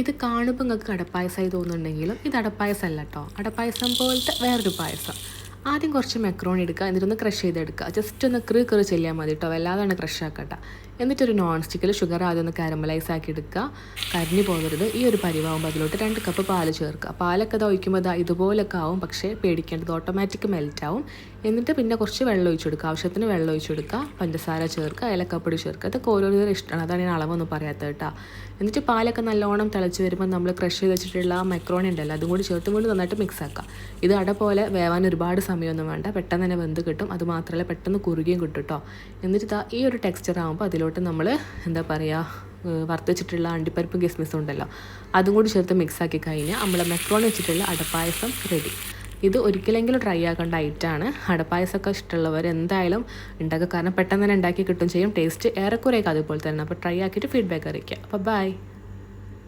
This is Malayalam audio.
ഇത് കാണുമ്പോൾ നിങ്ങൾക്ക് അടപ്പായസമായി തോന്നുന്നുണ്ടെങ്കിലും ഇത് അടപ്പായസം അല്ല കേട്ടോ അടപ്പായസം പോലത്തെ വേറൊരു പായസം. ആദ്യം കുറച്ച് മെക്രോൺ എടുക്കുക എന്നിട്ടൊന്ന് ക്രഷ് ചെയ്തെടുക്കുക. ജസ്റ്റ് ഒന്ന് ക്രീ കറി ചെല്ലിയാൽ മതി കേട്ടോ വല്ലാതെ ക്രഷ് ആക്കട്ട എന്നിട്ടൊരു നോൺ സ്റ്റിക്കിൽ ഷുഗർ ആദ്യം ഒന്ന് കാരമലൈസ് ആക്കി എടുക്കുക. കരിഞ്ഞു പോകരുത്. ഈ ഒരു പരിവാകുമ്പോൾ അതിലോട്ട് രണ്ട് കപ്പ് പാൽ ചേർക്കുക. പാലൊക്കെ അത് ഒഴിക്കുമ്പോൾ അത് ഇതുപോലൊക്കെ ആവും. പക്ഷേ പേടിക്കേണ്ടത് ഓട്ടോമാറ്റിക് മെൽറ്റ് ആവും. എന്നിട്ട് പിന്നെ കുറച്ച് വെള്ളം ഒഴിച്ചു കൊടുക്കുക. ആവശ്യത്തിന് വെള്ളം ഒഴിച്ചു കൊടുക്കുക. പഞ്ചസാര ചേർക്കുക. ഏലക്കപ്പൊടി ചേർക്കുക. അതൊക്കെ ഓരോരുത്തരും ഇഷ്ടമാണ്. അതാണ് ഞാൻ അളവൊന്നും പറയാത്തത് കേട്ടോ. എന്നിട്ട് പാലൊക്കെ നല്ലോണം തിളച്ച് വരുമ്പോൾ നമ്മൾ ക്രഷ് ചെയ്ത് വെച്ചിട്ടുള്ള മെക്രോണി ഉണ്ടല്ലോ അതും കൂടി ചേർത്തും കൊണ്ട് നന്നായിട്ട് മിക്സ് ആക്കുക. ഇത് അട പോലെ വേവാൻ ഒരുപാട് സമയമൊന്നും വേണ്ട. പെട്ടെന്ന് തന്നെ വെന്ത് കിട്ടും. അത് മാത്രമല്ല പെട്ടെന്ന് കുറുകിയും കിട്ടും കേട്ടോ. എന്നിട്ട് ഇതാ ഈ ഒരു ടെക്സ്ചർ ആകുമ്പോൾ അതിലോട്ട് നമ്മൾ എന്താ പറയുക വറുത്ത് വെച്ചിട്ടുള്ള അണ്ടിപ്പരിപ്പും കിസ്മിസും ഉണ്ടല്ലോ. അതും കൂടി ചേർത്ത് മിക്സാക്കി കഴിഞ്ഞാൽ നമ്മൾ മെക്രോൺ വെച്ചിട്ടുള്ള അടപ്പായസം റെഡി ഇത് ഒരിക്കലെങ്കിലും ട്രൈ ആക്കേണ്ട ഐറ്റാണ് അടപ്പായസമൊക്കെ ഇഷ്ടമുള്ളവർ എന്തായാലും ഉണ്ടാക്കുക. കാരണം പെട്ടെന്ന് തന്നെ ഉണ്ടാക്കി കിട്ടും ചെയ്യും. ടേസ്റ്റ് ഏറെക്കുറെയൊക്കെ അതുപോലെ തന്നെ. അപ്പോൾ ട്രൈ ആക്കിയിട്ട് ഫീഡ്ബാക്ക് അറിയിക്കുക. അപ്പോൾ ബൈ